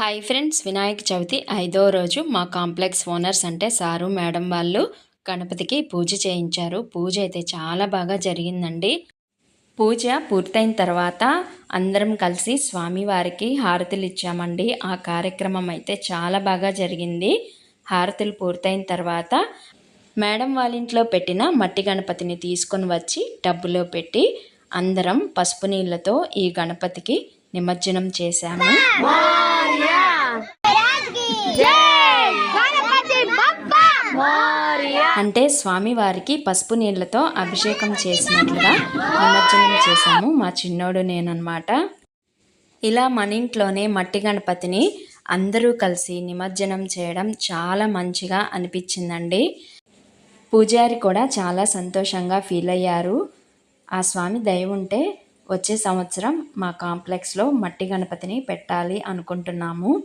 Hi friends Vinayaka Chavithi ఐదో రోజు మా కాంప్లెక్స్ ఓనర్స్ అంటే సారు మేడం వాళ్ళు గణపతికి పూజ చేయించారు. పూజ అయితే చాలా బాగా జరిగిందండి. పూజ పూర్తయిన తర్వాత అందరం కలిసి స్వామివారికి హారతులు ఇచ్చామండి. ఆ కార్యక్రమం అయితే చాలా బాగా జరిగింది. హారతులు పూర్తయిన తర్వాత మేడం వాళ్ళ ఇంట్లో పెట్టిన మట్టి గణపతిని తీసుకొని వచ్చి టబ్బులో పెట్టి అందరం పసుపు నీళ్ళతో ఈ గణపతికి నిమజ్జనం చేశాము. అంటే స్వామివారికి పసుపు నీళ్ళతో అభిషేకం చేసినట్లుగా నిమజ్జనం చేశాము మా చిన్నోడు నేనన్నమాట. ఇలా మన ఇంట్లోనే మట్టి గణపతిని అందరూ కలిసి నిమజ్జనం చేయడం చాలా మంచిగా అనిపించిందండి. పూజారి కూడా చాలా సంతోషంగా ఫీల్ అయ్యారు. ఆ స్వామి దయ ఉంటే వచ్చే సంవత్సరం మా కాంప్లెక్స్లో మట్టి గణపతిని పెట్టాలి అనుకుంటున్నాము.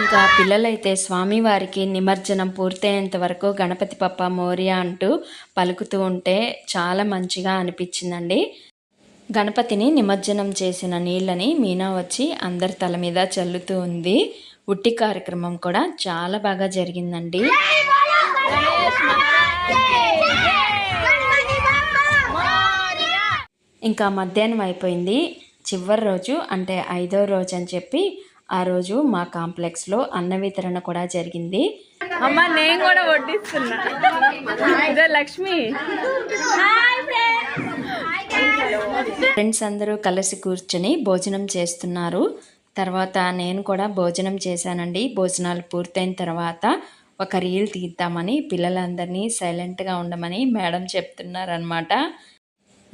ఇంకా పిల్లలైతే స్వామివారికి నిమజ్జనం పూర్తయ్యేంత వరకు గణపతి పప్ప మోరియా అంటూ పలుకుతూ ఉంటే చాలా మంచిగా అనిపించిందండి. గణపతిని నిమజ్జనం చేసిన నీళ్ళని మీనా వచ్చి అందరి తల మీద చల్లుతూ ఉంది. ఉట్టి కార్యక్రమం కూడా చాలా బాగా జరిగిందండి. ఇంకా మధ్యాహ్నం అయిపోయింది. చివరి రోజు అంటే ఐదో రోజు అని చెప్పి ఆ రోజు మా కాంప్లెక్స్లో అన్న వితరణ కూడా జరిగింది. అమ్మ నేను కూడా వడ్డిస్తున్నా. ఇదో లక్ష్మి. ఫ్రెండ్స్. అందరూ కలిసి కూర్చొని భోజనం చేస్తున్నారు. తర్వాత నేను కూడా భోజనం చేశానండి. భోజనాలు పూర్తయిన తర్వాత ఒక రీల్ తీద్దామని పిల్లలందరినీ సైలెంట్గా ఉండమని మేడం చెప్తున్నారనమాట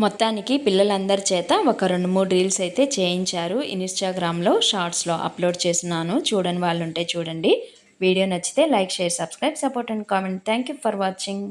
మొత్తానికి పిల్లలందరి చేత ఒక రెండు మూడు రీల్స్ అయితే చేయించారు. ఇన్స్టాగ్రామ్లో షార్ట్స్లో అప్లోడ్ చేస్తున్నాను. చూడని వాళ్ళు ఉంటే చూడండి. వీడియో నచ్చితే like share subscribe support and comment. Thank you for watching.